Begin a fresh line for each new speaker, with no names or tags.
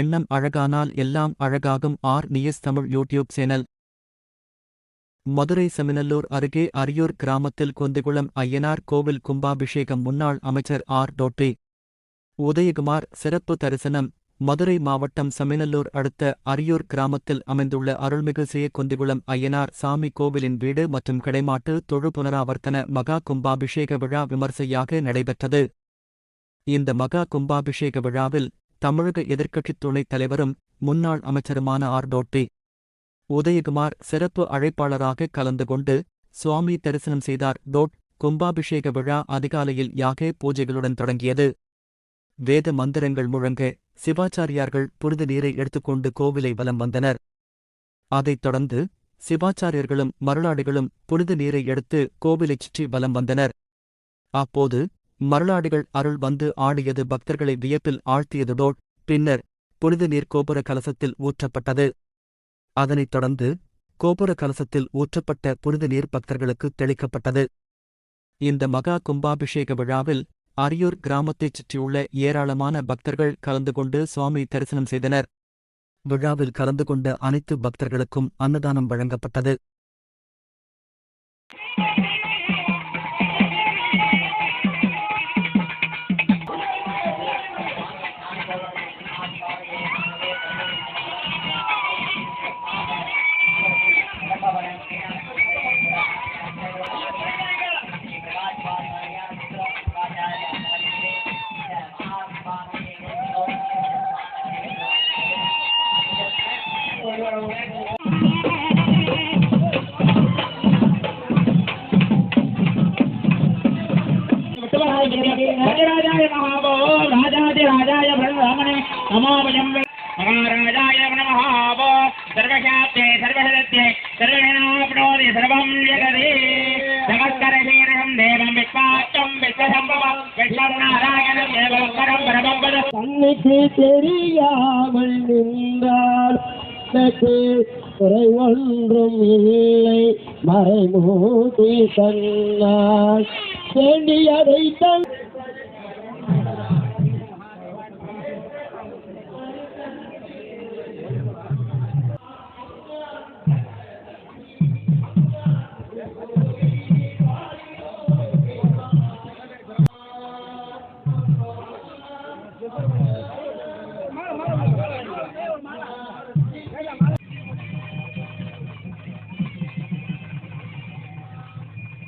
எண்ணம் அழகானால் எல்லாம் அழகாகும் R news Tamil YouTube channel. Madurai Seminallur அருகே அரியூர் கிராமத்தில் கொந்திகுளம் ஐயனார் கோவில் கும்பாபிஷேகம் முன்னாள் அமைச்சர் ஆர். டோட்டி. உதயகுமார் சிறப்பு தரிசனம். மதுரை மாவட்டம் செமினல்லூர் அடுத்த அரியூர் கிராமத்தில் அமைந்துள்ள அருள்மிகு சிய கொந்திகுளம் ஐயனார் சாமி கோவிலின் வீடு மற்றும் கிடைமாட்டு தொழு புனராவர்த்தன மகா கும்பாபிஷேக விழா விமர்சையாக நடைபெற்றது. இந்த மகா கும்பாபிஷேக விழாவில் தமிழக எதிர்க்கட்சித் துணைத் தலைவரும் முன்னாள் அமைச்சருமான ஆர். டோட்டி. உதயகுமார் சிறப்பு அழைப்பாளராக கலந்து கொண்டு சுவாமி தரிசனம் செய்தார். டோட் கும்பாபிஷேக விழா அதிகாலையில் யாகே பூஜைகளுடன் தொடங்கியது. வேத மந்திரங்கள் முழங்க சிவாச்சாரியார்கள் புனித நீரை எடுத்துக்கொண்டு கோவிலை வலம் வந்தனர். அதைத் தொடர்ந்து சிவாச்சாரியர்களும் மருளாடிகளும் புனித நீரை எடுத்து கோவிலைச் சுற்றி வலம் வந்தனர். அப்போது மருளாடிகள் அருள் வந்து ஆடியது பக்தர்களை வியப்பில் ஆழ்த்தியதுடோடு பின்னர் புனித நீர் கோபுர கலசத்தில் ஊற்றப்பட்டது. அதனைத் தொடர்ந்து கோபுர கலசத்தில் ஊற்றப்பட்ட புனித நீர் பக்தர்களுக்கு தெளிக்கப்பட்டது. இந்த மகா கும்பாபிஷேக விழாவில் அரியூர் கிராமத்தைச் சுற்றியுள்ள ஏராளமான பக்தர்கள் கலந்து கொண்டு சுவாமி தரிசனம் செய்தனர். விழாவில் கலந்து கொண்ட அனைத்து பக்தர்களுக்கும் அன்னதானம் வழங்கப்பட்டது.
ராஜாய மகாபோ ராஜாதி ராஜாய பிரதாமனே நமாபயம் மகாராஜாய நமஹாபோ சர்வசாப்தே சர்வசதத்தே சர்வஜனாப்னோதி சர்வம் ஜெகதே ஜகத்தரசீரம் தேவம் விஸ்வாச்சம் விஸ்வசம்பவம் விஸ்வம் நாராயணம் ஏவம்
பரம் பரமம் பரம் தன்னை தெரியாமல் நின்ற எனக்கு குறை ஒன்றும் இல்லை. மறைமூதி சொன்னால் வேண்டியதை தன்